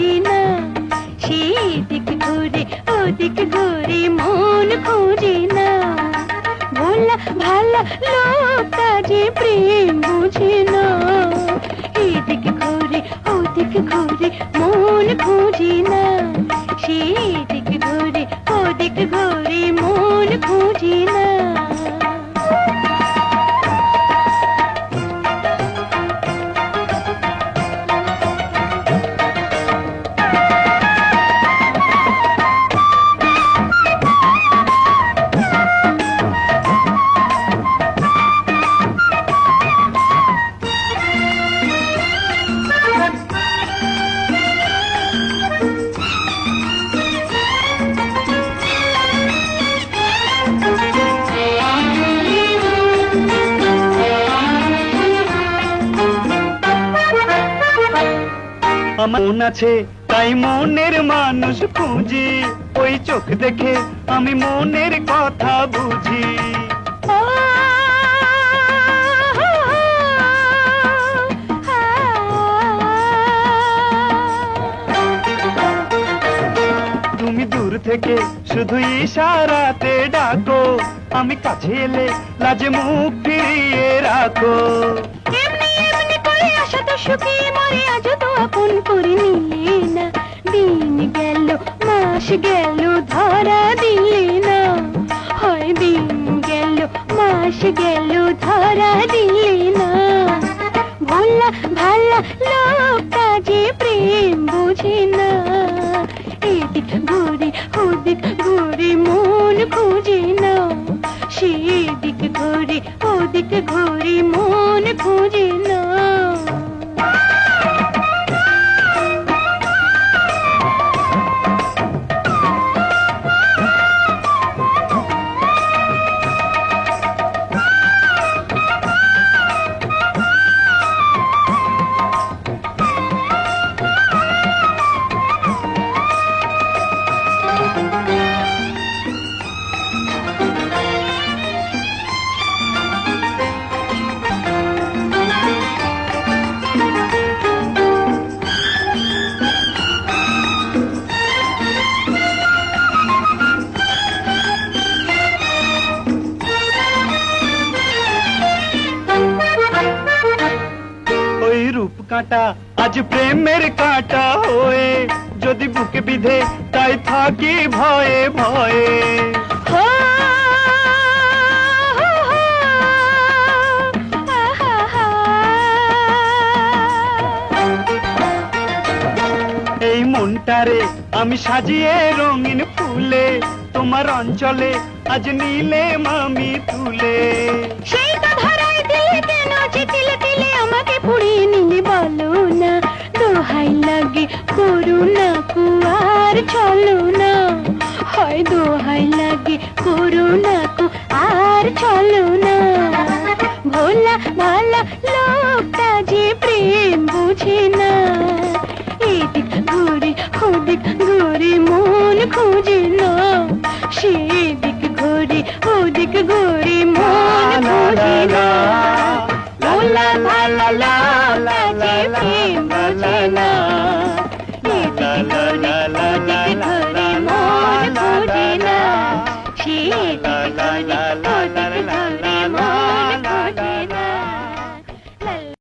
বুঝি না সেদিক ঘুরে, ওদিক ঘুরে মন খুঁজে না ভোলা ভালা লোকটা যে প্রেম বুঝে না এদিক ঘুরে, ওদিক ঘুরে মন খুঁজে সেদিক ঘুরে, ওদিক ঘুরে আমার মন আছে, তাই মনের মানুষ খুঁজি ওই চোখ দেখে আমি মনের কথা বুঝি। তুমি দূর থেকে শুধু ইশারাতে ডাকো, আমি কাছে এলে লাজে মুখ ফিরিয়ে রাখো। তো মরে আজ তো আপন করে নিলে না। দিন গেল, মাস গেল, ধরা দিলে না। হয় দিন গেল, মাস গেল, ধরা দিলে না। ভোলা ভালা কাঁটা, আজ প্রেমের কাঁটা হয়ে যদি বুকে বিধে, তাই থাকি ভয়ে ভয়ে। এই মনটারে আমি সাজিয়ে রঙিন ফুলে, তোমার অঞ্চলে আজ নিলে মামি তুলে করুণা কুয়ার চলো না। হয় দোহাই লাগে করুণা কু আর চলো না। ভোলা ভালা লোকটা যে প্রেম বুঝে না। এদিক ঘুরে ওদিক ঘুরে মন খুঁজে না। সেদিক ঘুরে ওদিক ঘুরে মন খুঁজে না ভোলা ভালা লোকটা যে প্রেম বুঝে না